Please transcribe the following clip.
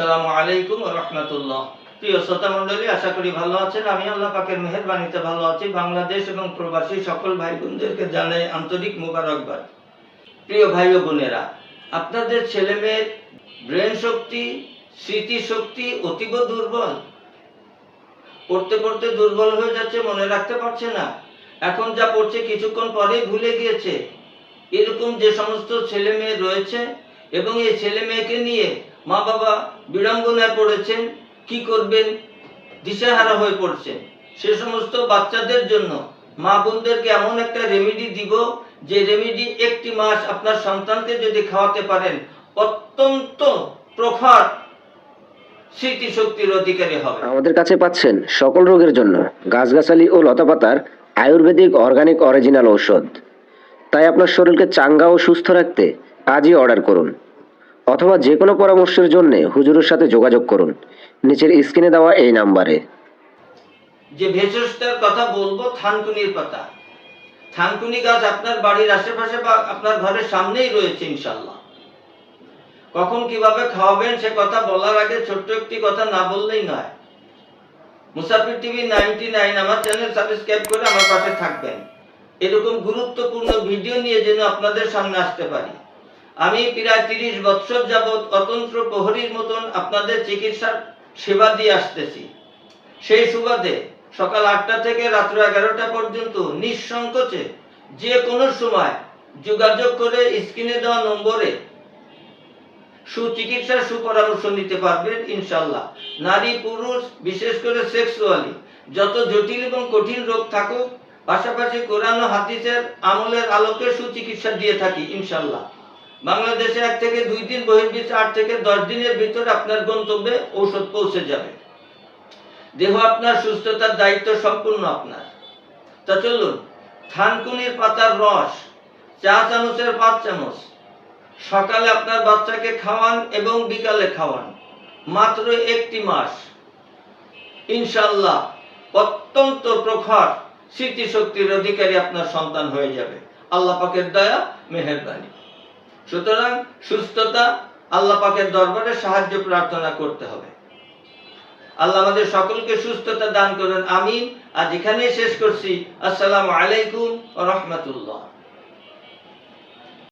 আসসালামু আলাইকুম রহমতুল্লাহ। প্রিয় শ্রোতা মণ্ডলী, আশা করি ভালো আছেন। আমি আল্লাহ পাকের মেহেরবানিতে ভালো আছি। বাংলাদেশ এবং প্রবাসী সকল ভাই বোনদেরকে জানাই আন্তরিক মোবারকবাদ। প্রিয় ভাই ও বোনেরা, আপনাদের ছেলে মেয়ের ব্রেন শক্তি, স্মৃতি শক্তি অতীব দুর্বল। পড়তে পড়তে দুর্বল হয়ে যাচ্ছে, মনে রাখতে পারছে না। এখন যা পড়ছে কিছুক্ষণ পরেই ভুলে গিয়েছে। এরকম যে সমস্ত ছেলে মেয়ে রয়েছে এবং এই ছেলে মেয়েকে নিয়ে মা বাবা বিড়ম্বনায় পড়েছেন কি করবেন? দিশাহারা হয়ে পড়ছেন সে সমস্ত বাচ্চাদের জন্য মা বোনদেরকে এমন একটা রেমেডি দিব যে রেমেডি একটি মাস আপনার সন্তানকে যদি খাওয়াতে পারেন, অত্যন্ত প্রখর স্মৃতিশক্তির অধিকারী হবে। আমাদের কাছে পাচ্ছেন সকল রোগের জন্য গাছগাছালি ও লতাপাতার আয়ুর্বেদিক অর্গানিক অরিজিনাল ঔষধ। তাই আপনার শরীরকে চাঙ্গা ও সুস্থ রাখতে আজই অর্ডার করুন। অথবা যে কোনো পরামর্শের জন্য হুজুরের সাথে যোগাযোগ করুন। নিচের স্ক্রিনে দেওয়া এই নাম্বারে। যে ভেষজটার কথা বলব, থানকুনির পাতা থানকুনি গাছ আপনার বাড়ির আশেপাশে বা আপনার ঘরের সামনেই রয়েছে ইনশাল্লাহ কখন কীভাবে খাওয়াবেন সে কথা বলার আগে ছোট্ট একটি কথা না বললেই নয়। মুসাফির টিভি নাইনটি নাইন আমার চ্যানেল সাবস্ক্রাইব করে আমার পাশে থাকবেন। এরকম গুরুত্বপূর্ণ ভিডিও নিয়ে যেন আপনাদের সামনে আসতে পারি। আমি প্রায় তিরিশ বছর যাবৎ অতন্ত্র প্রহরীর মতন আপনাদের চিকিৎসার সেবা দিয়ে আসতেছি। সেই সুবাদে সকাল আটটা থেকে রাত্র এগারোটা পর্যন্ত নিঃসংকোচে যে কোনো সময় যোগাযোগ করে স্ক্রিনে দেওয়া নম্বরে সুচিকিৎসার সুপরামর্শ নিতে পারবেন ইনশাল্লাহ নারী, পুরুষ, বিশেষ করে সেক্সুয়ালি, যত জটিল এবং কঠিন রোগ থাকুক, পাশাপাশি কোরআন ও হাদিসের আমলের আলোকে সুচিকিৎসা দিয়ে থাকি ইনশাল্লাহ বাংলাদেশে এক থেকে দুই দিন বহির্বিশ আট থেকে দশ দিনের ভিতরে আপনার গন্তব্যে ঔষধ পৌঁছে যাবে। দেহ আপনার সুস্থতার দায়িত্ব সম্পূর্ণ আপনার। তা চলুন, থানকুনির পাতার রস, চা চামচের পাঁচ চামচ। সকালে আপনার বাচ্চাকে খাওয়ান এবং বিকালে খাওয়ান। মাত্র একটি মাস। ইনশাল্লাহ অত্যন্ত প্রখর স্মৃতিশক্তির অধিকারী আপনার সন্তান হয়ে যাবে। আল্লাহ পাকের দয়া, মেহেরবানি। সুতরাং সুস্থতা আল্লাহ পাকের দরবারে সাহায্য প্রার্থনা করতে হবে। আল্লাহ আমাদের সকলকে সুস্থতা দান করেন, আমিন। আজ এখানেই শেষ করছি। আসসালামু আলাইকুম রহমতুল্লাহ।